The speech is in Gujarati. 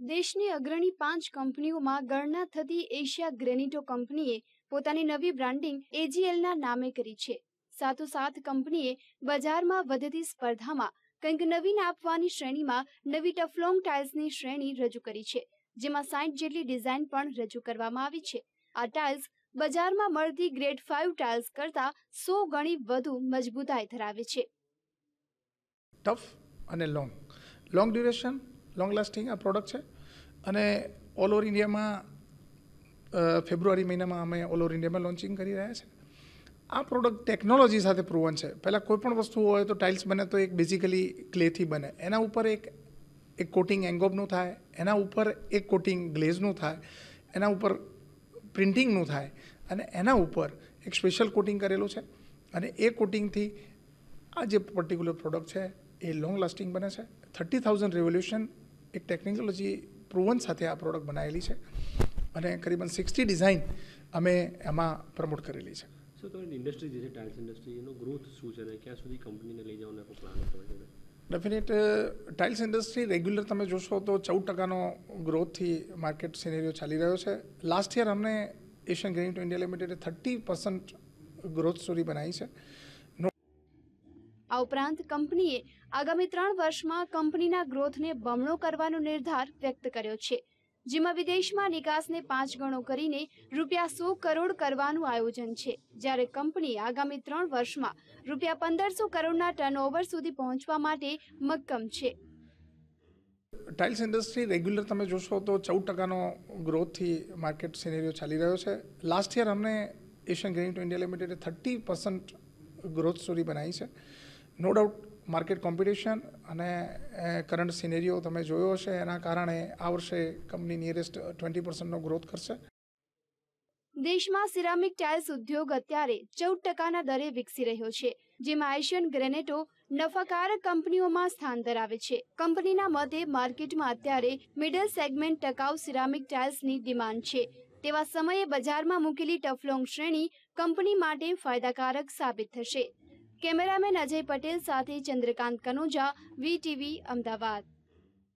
દેશની અગ્રણી પાંચ કંપનીઓમાં ગણના થતી એશિયા ગ્રેનિટો કંપનીએ પોતાની નવી બ્રાન્ડિંગ એજીએલના નામે કરી છે. સાથોસાથ કંપનીએ બજારમાં વધતી સ્પર્ધામાં કંઈક નવીન આપવાની શ્રેણીમાં નવી ટફલોંગ ટાઇલ્સની શ્રેણી રજૂ કરી છે, જેમાં સાઠ જેટલી ડિઝાઇન પણ રજૂ કરવામાં આવી છે. આ ટાઇલ્સ બજારમાં મળતી ગ્રેડ ફાઇવ ટાઇલ્સ કરતાં સો ગણી વધુ મજબૂતાઈ ધરાવે છે. ટફ અને long. Long duration long lasting આ પ્રોડક્ટ છે. અને ઓલ ઓવર ઇન્ડિયામાં ફેબ્રુઆરી મહિનામાં અમે ઓલ ઓવર ઇન્ડિયામાં લોન્ચિંગ કરી રહ્યા છે. આ પ્રોડક્ટ ટેકનોલોજી સાથે પ્રૂવન છે. પહેલાં કોઈ પણ વસ્તુ હોય તો ટાઇલ્સ બને તો એક બેઝિકલી ક્લેથી બને. એના ઉપર એક એક કોટિંગ એંગોબનું થાય. એના ઉપર એક કોટિંગ ગ્લેઝનું થાય. એના ઉપર પ્રિન્ટિંગનું થાય. અને એના ઉપર એક સ્પેશિયલ કોટિંગ કરેલું છે. અને એ કોટિંગથી આ જે પર્ટિક્યુલર પ્રોડક્ટ છે, એ લોંગ લાસ્ટિંગ બને છે. થર્ટી થાઉઝન્ડ રેવોલ્યુશન એક ટેકનોલોજી પ્રુવન સાથે આ પ્રોડક્ટ બનાવેલી છે અને કરીબન સિક્સટી ડિઝાઇન અમે એમાં પ્રમોટ કરેલી છે. તમારી ઇન્ડસ્ટ્રી જે છે ટાઇલ્સ ઇન્ડસ્ટ્રી એનો ગ્રોથ શું છે અને ક્યાં સુધી કંપનીને લઈ જવાનો પ્લાન હતો ડેફિનેટ ટાઇલ્સ ઇન્ડસ્ટ્રી રેગ્યુલર તમે જોશો તો ચૌદ ટકાનો ગ્રોથથી માર્કેટ સિનેરિયો ચાલી રહ્યો છે. લાસ્ટ યર અમને એશિયન ગ્રેનિટો ઇન્ડિયા લિમિટેડે થર્ટી પર્સન્ટ ગ્રોથ સ્ટોરી બનાવી છે. આ ઉપરાંત કંપનીએ આગામી ત્રણ વર્ષમાં કંપનીના ગ્રોથને બમણો કરવાનો નિર્ધાર વ્યક્ત કર્યો છે, જેમાં વિદેશમાં નિકાસને પાંચ ગણો કરીને રૂપિયા સો કરોડ કરવાનું આયોજન છે. જ્યારે કંપની આગામી ત્રણ વર્ષમાં રૂપિયા પંદરસો કરોડના ટર્નઓવર સુધી પહોંચવા માટે મક્કમ છે. ટાઇલ્સ ઇન્ડસ્ટ્રી રેગ્યુલર તમે જોશો તો ચૌદ ટકાનો ગ્રોથથી માર્કેટ સિનેરિયો ચાલી રહ્યો છે. લાસ્ટ યર અમને એશિયન ટુ ઇન્ડિયા લિમિટેડે થર્ટી પર્સન્ટ ગ્રોથ સ્ટોરી બનાવી છે. નો ડાઉટ માર્કેટ કોમ્પિટિશન અને કરંટ સિનેરિયો તમે જોયો હશે, એના કારણે આ વર્ષે કંપની નિયરેસ્ટ ટ્વેન્ટી પર્સન્ટનો ગ્રોથ કરશે. દેશમાં સિરામિક ટાઇલ્સ ઉદ્યોગ અત્યારે ચૌદ ટકાના દરે વિકસી રહ્યો છે, જેમાં એશિયન ગ્રેનેટો નફાકારક કંપનીઓમાં સ્થાન ધરાવે છે. કંપનીના મતે માર્કેટમાં અત્યારે મિડલ સેગમેન્ટ ટકાઉ સિરામિક ટાઇલ્સની ડિમાન્ડ છે. તેવા સમયે બજારમાં મૂકેલી ટફલોંગ શ્રેણી કંપની માટે ફાયદાકારક સાબિત થશે. કેમેરામેન અજય પટેલ સાથે ચંદ્રકાંત કનોજા વીટીવી અમદાવાદ.